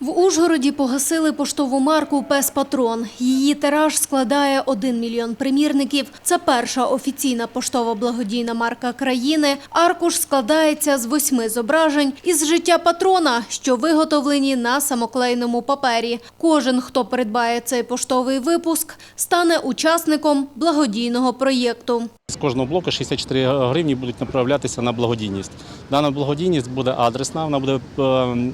В Ужгороді погасили поштову марку «Пес Патрон». Її тираж складає 1 мільйон примірників. Це перша офіційна поштова благодійна марка країни. Аркуш складається з восьми зображень із життя патрона, що виготовлені на самоклейному папері. Кожен, хто придбає цей поштовий випуск, стане учасником благодійного проєкту. З кожного блоку 64 гривні будуть направлятися на благодійність. Дана благодійність буде адресна, вона буде е,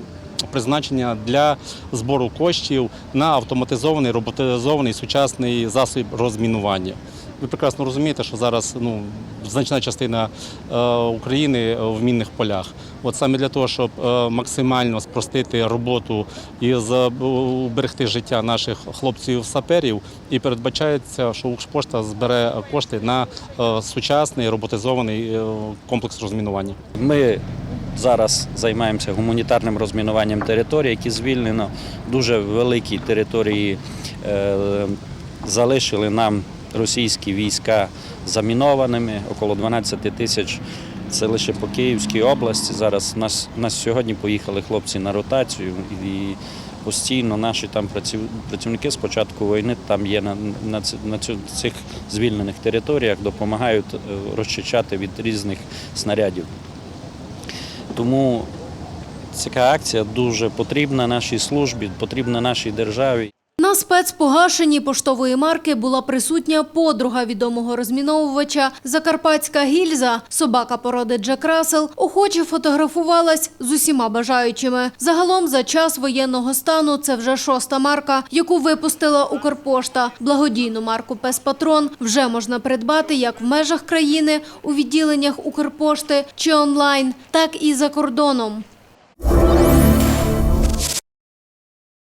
призначення для збору коштів на автоматизований, роботизований сучасний засіб розмінування. Ви прекрасно розумієте, що зараз ну, значна частина е, України в мінних полях. От саме для того, щоб е, максимально спростити роботу і з- уберегти життя наших хлопців-саперів, і передбачається, що Укрпошта збере кошти на е, сучасний роботизований е, комплекс розмінування. Ми зараз займаємося гуманітарним розмінуванням територій, які звільнено. Дуже великі території е, залишили нам російські війська замінованими, около 12 тисяч. Це лише по Київській області. Зараз у нас, нас сьогодні поїхали хлопці на ротацію і постійно наші там праців- працівники з початку війни там є на, на, на цих звільнених територіях, допомагають е, розчищати від різних снарядів. Тому ця акція дуже потрібна нашій службі, потрібна нашій державі. На спецпогашенні поштової марки була присутня подруга відомого розміновувача Закарпатська гільза. Собака породи Джек Рассел охоче фотографувалась з усіма бажаючими. Загалом за час воєнного стану це вже шоста марка, яку випустила Укрпошта. Благодійну марку Пес Патрон вже можна придбати як в межах країни у відділеннях Укрпошти чи онлайн, так і за кордоном.